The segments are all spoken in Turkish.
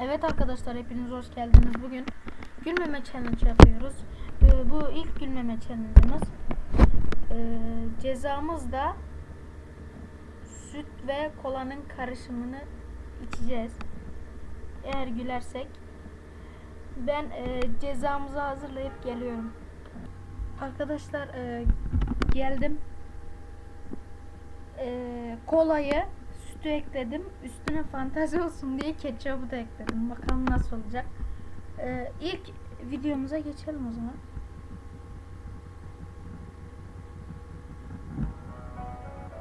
Evet arkadaşlar hepiniz hoş geldiniz. Bugün gülmeme challenge yapıyoruz. Ee, bu ilk gülmeme challenge'ımız. Ee, cezamız da süt ve kolanın karışımını içeceğiz. Eğer gülersek. Ben e, cezamızı hazırlayıp geliyorum. Arkadaşlar e, geldim. E, kolayı sütü ekledim. Üstüne fantazi olsun diye ketçabı da ekledim. Bakalım nasıl olacak. Ee, ilk videomuza geçelim o zaman.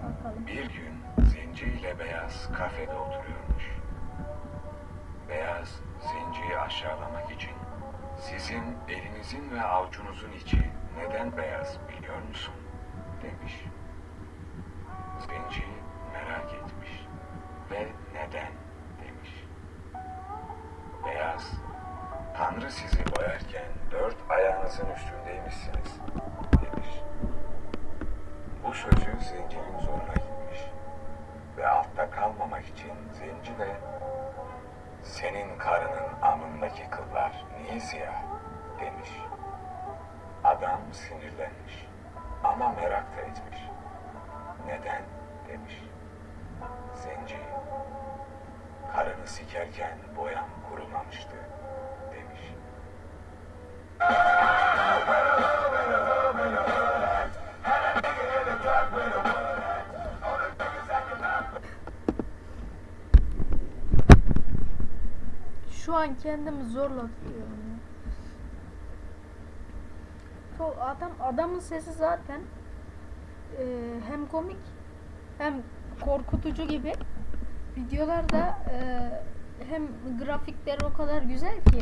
Bakalım. Bir gün Zenci ile Beyaz kafede oturuyormuş. Beyaz Zenci'yi aşağılamak için sizin elinizin ve avucunuzun içi neden beyaz biliyor musun? demiş. Zenci zencinin zoruna gitmiş. Ve altta kalmamak için zenci de senin karının amındaki kıllar niye siyah demiş. Adam sinirlenmiş ama merak da etmiş. Neden demiş. Zenci karını sikerken boyam Şu an kendimi zorla tutuyorum ya. Adam adamın sesi zaten e, hem komik hem korkutucu gibi. Videolarda e, hem grafikleri o kadar güzel ki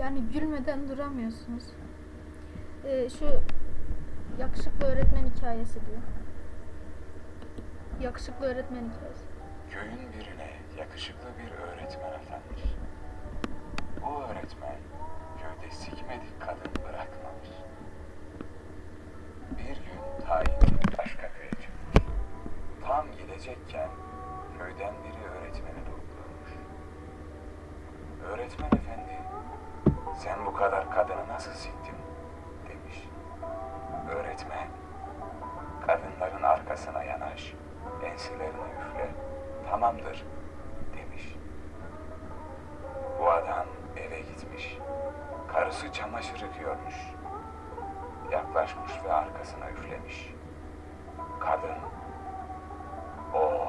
yani gülmeden duramıyorsunuz. E, şu yakışıklı öğretmen hikayesi diyor. Yakışıklı öğretmen hikayesi. Köyün birine yakışıklı bir öğretmen atanmış. Sen bu kadar kadını nasıl siktin? demiş. Öğretmen, kadınların arkasına yanaş, enselerini üfle, tamamdır demiş. Bu adam eve gitmiş. Karısı çamaşır yıkıyormuş. Yaklaşmış ve arkasına üflemiş. Kadın, o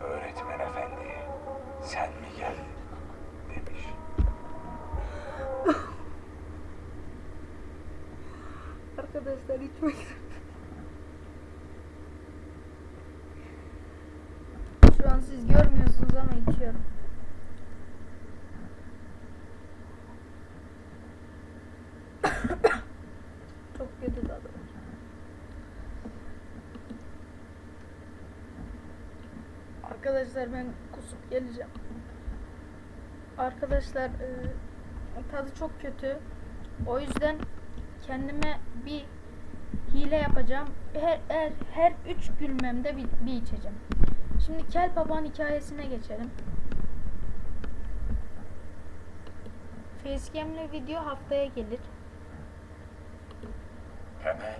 öğretmen efendi sen mi geldin demiş. Arkadaşlar içmek Şu an siz görmüyorsunuz ama içiyorum. Çok kötü tadı. Arkadaşlar ben kusup geleceğim. Arkadaşlar e, tadı çok kötü. O yüzden kendime bir hile yapacağım. Her her, her üç gülmemde bir, bir içeceğim. Şimdi Kel Baba'nın hikayesine geçelim. Facecam'le video haftaya gelir. Temel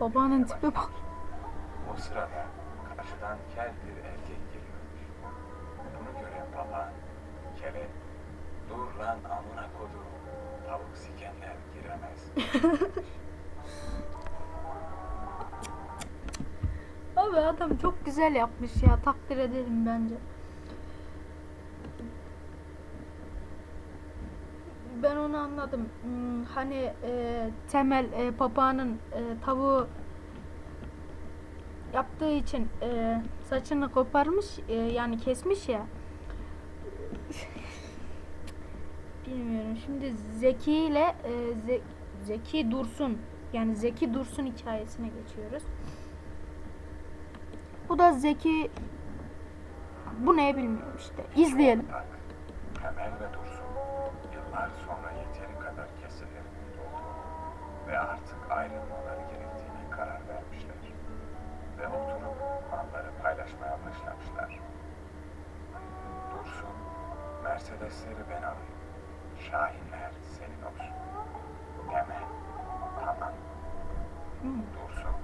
yürümeye tipe bak. O sırada karşıdan kel bir erkek geliyormuş. Bunu gören papağan, kele, dur lan amına koduğum, tavuk sikenler giremez. Abi adam çok güzel yapmış ya. Takdir ederim bence. Ben onu anladım. Hmm, hani e, Temel e, papağanın e, tavuğu yaptığı için e, saçını koparmış e, yani kesmiş ya. Bilmiyorum. Şimdi Zeki ile e, Ze- Zeki Dursun yani Zeki Dursun hikayesine geçiyoruz. Bu da Zeki bu ne bilmiyorum işte. İzleyelim. Temel ve ayrılmaları gerektiğine karar vermişler. Ve oturup malları paylaşmaya başlamışlar. Dursun, Mercedesleri ben alayım. Şahinler senin olsun. Temel, tamam. Dursun,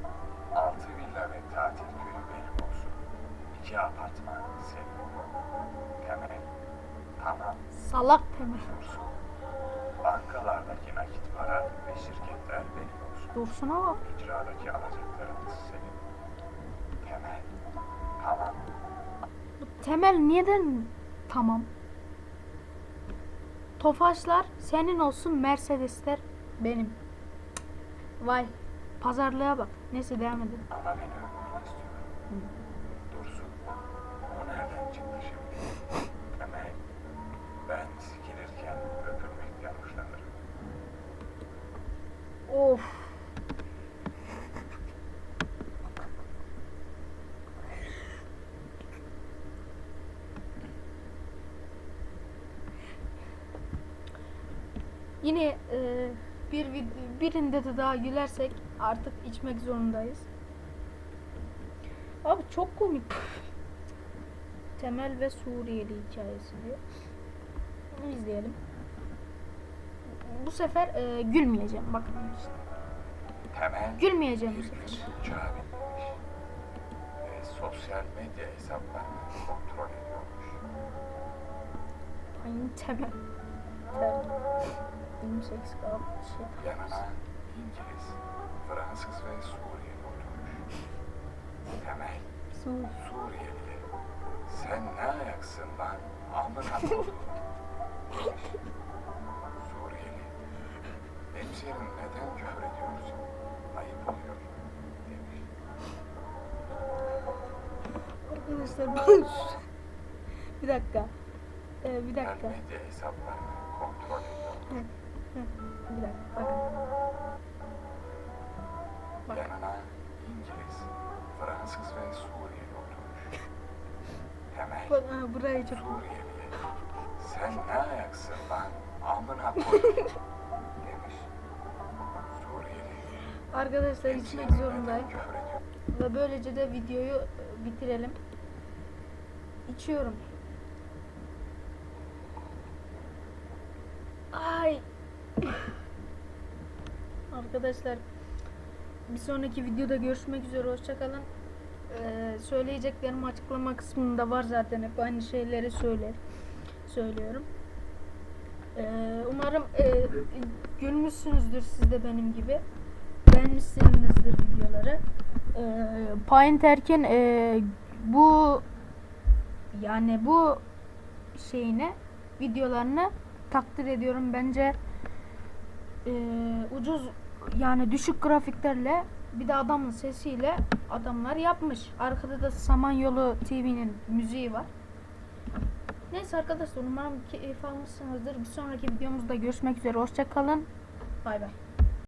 altı villa ve tatil köyü benim olsun. İki apartman senin. Temel, tamam. Salak Temel. Dursun. Bankalardaki nakit para ve şirketler benim İcradaki alacaklarımız senin. Temel, tamam. Bu Temel neden tamam? Tofaşlar senin olsun Mercedesler benim. Vay pazarlığa bak. Neyse devam edelim. Ama beni Yine e, bir birinde de daha gülersek artık içmek zorundayız. Abi çok komik. Temel ve Suriyeli hikayesi diyor. Bunu izleyelim. Bu sefer e, gülmeyeceğim. Bakın işte. Temel, Gülmeyeceğim bu sefer. binmiş ve sosyal medya hesaplarını kontrol ediyormuş. Aynı temel. Temel. 28 kaldı. Şey. Yanına İngiliz, Fransız ve Suriyeli oturmuş. Temel, Su. Suriyeli, sen ne ayaksın lan? Amına koydum. Suriyeli, hemşerin neden küfür ediyorsun? Ayıp oluyor demiş. Arkadaşlar bir dakika. Ee, bir dakika. medya hesaplarını kontrol ediyor. Bir dakika. Bakın. Bak. Yanına İngiliz, Fransız ve Suriyeli oturmuş. Temel, Bak, ha, burayı çok Suriyeli, sen ne ayaksın lan? Amına koydum demiş. Suriyeli, Arkadaşlar içmek hemşerin zorundayım. Ve böylece de videoyu e, bitirelim. İçiyorum. Ay. Arkadaşlar bir sonraki videoda görüşmek üzere. Hoşçakalın. Ee, söyleyeceklerim açıklama kısmında var zaten. Hep aynı şeyleri söyler. Söylüyorum. Ee, umarım e, gülmüşsünüzdür siz benim gibi. Beğenmişsinizdir videoları. Ee, Pointer'ken e, bu yani bu şeyine videolarını takdir ediyorum. Bence e, ucuz yani düşük grafiklerle bir de adamın sesiyle adamlar yapmış. Arkada da Samanyolu TV'nin müziği var. Neyse arkadaşlar umarım keyif almışsınızdır. Bir sonraki videomuzda görüşmek üzere. Hoşçakalın. Bay bay.